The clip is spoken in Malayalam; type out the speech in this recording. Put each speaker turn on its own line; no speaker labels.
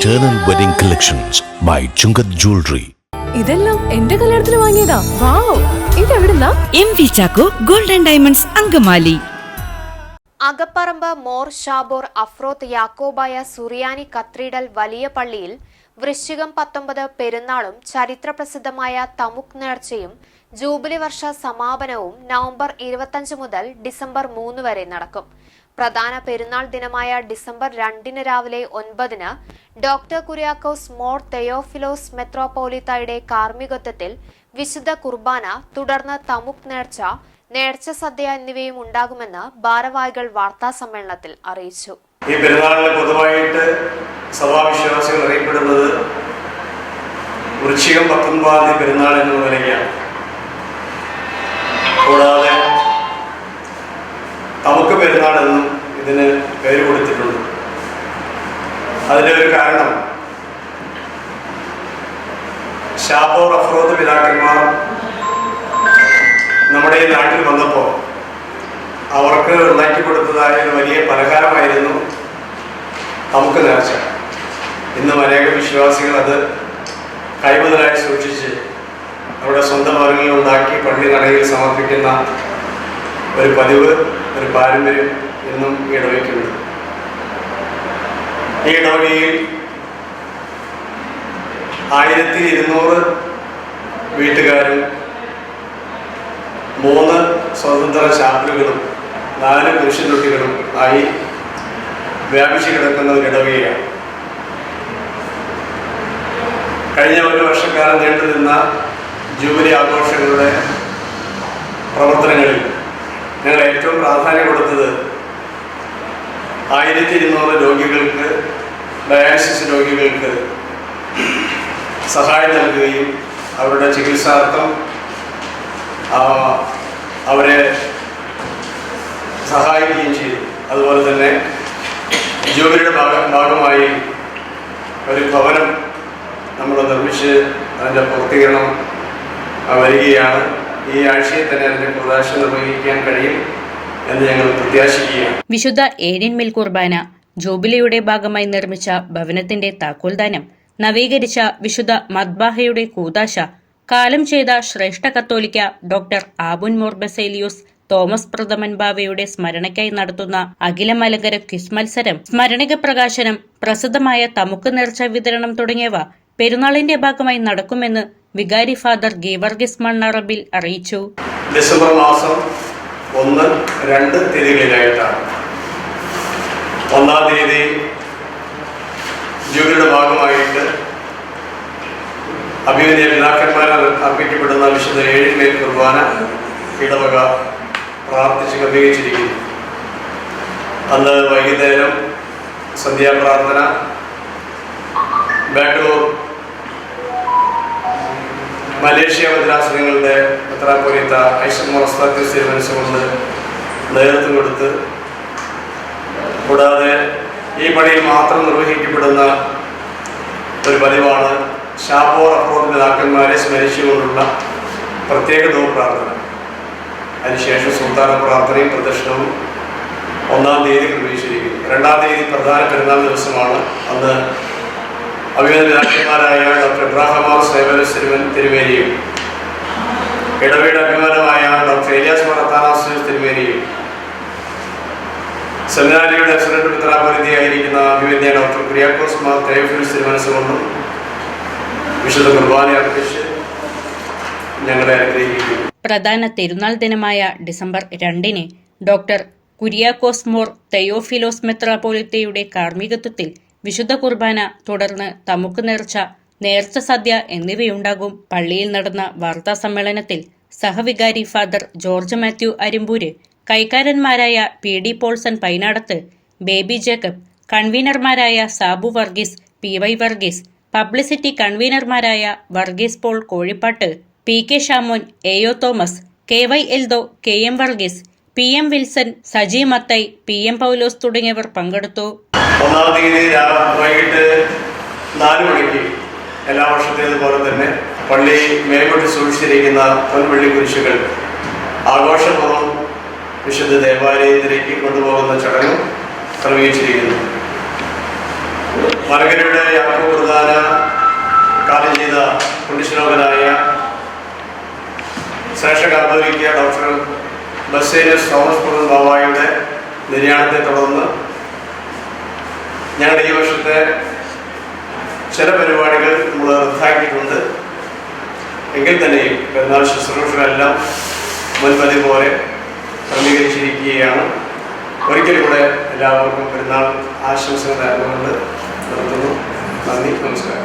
Eternal Wedding Collections by Chungat Jewelry.
ഇതെല്ലാം എന്റെ കല്യാണത്തിന് വാങ്ങിയതാ. Wow ഇതെവിടുന്നാ?
M V Chacko golden diamonds Angamaly.
Akapparambu Mor Sabor Afroth Yakobaya സുറിയാനി കത്രീഡൽ വലിയ പള്ളിയിൽ വൃശ്ചികം പത്തൊമ്പത് പെരുന്നാളും ചരിത്രപ്രസിദ്ധമായ തമുക് നേർച്ചയും ജൂബിലി വർഷ സമാപനവും നവംബർ ഇരുപത്തഞ്ച് മുതൽ ഡിസംബർ മൂന്ന് വരെ നടക്കും. പ്രധാന പെരുന്നാൾ ദിനമായ ഡിസംബർ രണ്ടിന് രാവിലെ ഒൻപതിന് ഡോക്ടർ കുര്യാക്കോസ് മോർ തെയോഫിലോസ് മെത്രോപോലിത്തയുടെ കാർമ്മികത്വത്തിൽ വിശുദ്ധ കുർബാന തുടർന്ന് തമുക് നേർച്ച നേർച്ച സദ്യ എന്നിവയും ഉണ്ടാകുമെന്ന് ഭാരവാഹികൾ വാർത്താ സമ്മേളനത്തിൽ അറിയിച്ചു.
ഈ പെരുന്നാളിൽ പൊതുവായിട്ട് സഭാവിശ്വാസികൾ അറിയപ്പെടുന്നത് വൃശ്ചികം പത്തൊൻപതാം പെരുന്നാൾ എന്ന നിലയ്ക്കാണ് കൂടാതെ നമുക്ക് പെരുന്നാൾ എന്നും ഇതിന് പേര് കൊടുത്തിട്ടുണ്ട്. അതിന്റെ ഒരു കാരണം ഷാബോർ അഫ്രോദ് പിതാക്കന്മാർ നമ്മുടെ ഈ നാട്ടിൽ വന്നപ്പോൾ അവർക്ക് ഉണ്ടാക്കി കൊടുത്തതായ ഒരു വലിയ പലഹാരമായിരുന്നു നമുക്ക് നേർച്ച. ഇന്നും അനേക വിശ്വാസികൾ അത് കൈമുതലായി സൂക്ഷിച്ച് അവിടെ സ്വന്തം മരങ്ങളിൽ ഉണ്ടാക്കി പള്ളി നടയിൽ സമർപ്പിക്കുന്ന ഒരു പതിവ് ഒരു പാരമ്പര്യം ഇന്നും ഈ ഇടവയ്ക്കുണ്ട്. ഈ ഇടവകയിൽ ആയിരത്തി ഇരുന്നൂറ് വീട്ടുകാരും മൂന്ന് സ്വതന്ത്ര ചാപ്പലുകളും നാല് പുരുഷൻതൊട്ടികളും ആയി വ്യാപിച്ചു കിടക്കുന്ന ഒരു ഇടവകയാണ്. കഴിഞ്ഞ ഒരു വർഷക്കാലം നീണ്ടു നിന്ന ജൂബിലി ആഘോഷങ്ങളുടെ പ്രവർത്തനങ്ങളിൽ ഞങ്ങൾ ഏറ്റവും പ്രാധാന്യം കൊടുത്തത് ആയിരത്തി ഇരുന്നൂറ് രോഗികൾക്ക് ഡയാലിസിസ് രോഗികൾക്ക് സഹായം നൽകുകയും അവരുടെ ചികിത്സാർത്ഥം അവരെ സഹായിക്കുകയും ചെയ്തു. അതുപോലെ തന്നെ ജോലിയുടെ ഭാഗ ഭാഗമായി ഒരു ഭവനം നമ്മൾ നിർമ്മിച്ച് അതിന്റെ പൂർത്തീകരണം വരികയാണ്. ഈ ആഴ്ചയിൽ തന്നെ അതിന്റെ പ്രദാശ നിർവഹിക്കാൻ കഴിയും. എന്ന് ഞങ്ങൾ പ്രത്യാശിക്കുകയാണ്.
വിശുദ്ധ ഏഴിൻ മിൽ കുർബാന ജോബിലിയുടെ ഭാഗമായി നിർമ്മിച്ച ഭവനത്തിന്റെ താക്കോൽദാനം നവീകരിച്ച വിശുദ്ധ മദ്ബാഹയുടെ കൂതാശ കാലം ചെയ്ത ശ്രേഷ്ഠ കത്തോലിക്ക ഡോക്ടർ ആബുൻ മോർബസേലിയോസ് തോമസ് പ്രഥമൻ ബാവയുടെ സ്മരണയ്ക്കായി നടത്തുന്ന അഖില മലങ്കര ക്വിസ് മത്സരം സ്മരണിക പ്രകാശനം പ്രസിദ്ധമായ തമുക്ക് നേർച്ച വിതരണം തുടങ്ങിയവ പെരുന്നാളിന്റെ ഭാഗമായി നടക്കുമെന്ന് വികാരി ഫാദർ ഗീവർഗിസ് മണ്ണറബിൽ അറിയിച്ചു.
ഡിസംബർ മാസം ഒന്ന് രണ്ട് തീയതികളിലായിട്ടാണ് ഒന്നാം തീയതി ജൂബിലിയുടെ ഭാഗമായിട്ട് അഭിമന്യ പിതാക്കന്മാരെ അർപ്പിക്കപ്പെടുന്ന വിശുദ്ധ ഏഴിന്മേൽ കുർബാന ഇടവക പ്രാർത്ഥിച്ച് ക്രമീകരിച്ചിരിക്കുന്നു. അന്ന് വൈകുന്നേരം സന്ധ്യാപ്രാർത്ഥന ബാംഗ്ലൂർ മലേഷ്യ മദ്രാസനങ്ങളുടെ മെത്രാപ്പൊലീത്ത ഐഷൻ മൊറസ്താത്യസ് തീരുമാനിച്ചുകൊണ്ട് നേതൃത്വം കൊടുത്ത് കൂടാതെ ഈ പണിയിൽ മാത്രം നിർവഹിക്കപ്പെടുന്ന ഒരു പതിവാണ് ഷാപ്പോർ അപ്രോത്ത് നേതാക്കന്മാരെ സ്മരിച്ചുകൊണ്ടുള്ള പ്രത്യേക ദോ പ്രാർത്ഥന. അതിനുശേഷം സുൽത്താന പ്രാർത്ഥനയും പ്രദർശനവും ഒന്നാം തീയതി ക്രമീകരിച്ചിരിക്കുന്നു. രണ്ടാം തീയതി പ്രധാന പെരുന്നാൾ ദിവസമാണ്. അന്ന് അഭിനന്ദ പിതാക്കന്മാരായ ഡോക്ടർ ഇബ്രാഹിമാർ സേവന സിനിമൻ തിരുമേനിയും ഇടവയുടെ അഭിമാനമായ ഡോക്ടർ ഏലിയാസ് മറത്താനാസ് തിരുമേനിയും സെമിനാരിയുടെ അസിഡന്റ് മിത്രാപരിധിയായിരിക്കുന്ന അഭിവന്യ ഡോക്ടർ കുര്യാക്കോസ് മാർ തേഫിൽ തിരുമനസ്സുകൊണ്ടും വിശുദ്ധ കുർബാന അർപ്പിച്ച് ഞങ്ങളെ അനുഗ്രഹിക്കുന്നു.
പ്രധാന തിരുനാൾ ദിനമായ ഡിസംബർ രണ്ടിന് ഡോക്ടർ കുര്യാക്കോസ് മോർ തെയോഫിലോസ് മെത്രാപോലിത്തയുടെ കാർമ്മികത്വത്തിൽ വിശുദ്ധ കുർബാന തുടർന്ന് തമുക്ക് നേർച്ച നേർച്ച സദ്യ എന്നിവയുണ്ടാകും. പള്ളിയിൽ നടന്ന വാർത്താ സമ്മേളനത്തിൽ സഹവികാരി ഫാദർ ജോർജ് മാത്യു അരിമ്പൂര് കൈക്കാരന്മാരായ P D Paulson Painadath Baby Jacob കൺവീനർമാരായ Sabu Varghese P Y Varghese publicity കൺവീനർമാരായ Varghese Paul Kozhippattu P K Shamon A O Thomas K Y Eldho K M Varghese P M Wilson Saji Mathai P M Paulose തുടങ്ങിയവർ പങ്കെടുത്തു.
ഒന്നാം തീയതി വൈകിട്ട് നാല് മണിക്ക് എല്ലാ വർഷത്തേതുപോലെ തന്നെ പള്ളി മേമ്പട്ട് സൂക്ഷിച്ചിരിക്കുന്ന പൊൻപള്ളി കുരിശുകൾ ആഘോഷപൂർവം വിശുദ്ധ ദേവാലയത്തിലേക്ക് കൊണ്ടുപോകുന്ന ചടങ്ങും ക്രമീകരിച്ചിരിക്കുന്നു മരകരയുടെ യാക്കോ പ്രധാന കാലം ചെയ്ത പുണ്യശ്ലോകനായ ശ്രേഷ്ഠ കാതോലിക്ക ഡോക്ടർ ബസേനസ് തോമസ് പുറൻ ബാബായുടെ നിര്യാണത്തെ തുടർന്ന് ഞങ്ങളുടെ ഈ വർഷത്തെ ചില പരിപാടികൾ നമ്മൾ റദ്ദാക്കിയിട്ടുണ്ട്. എങ്കിൽ തന്നെയും പെരുന്നാൾ ശുശ്രൂഷകളെല്ലാം മുൻപതി പോലെ ക്രമീകരിച്ചിരിക്കുകയാണ്. ഒരിക്കൽ കൂടെ എല്ലാവർക്കും പെരുന്നാൾ ആശംസകൾ നേർന്നുകൊണ്ട് നിർത്തുന്നു. നന്ദി നമസ്കാരം.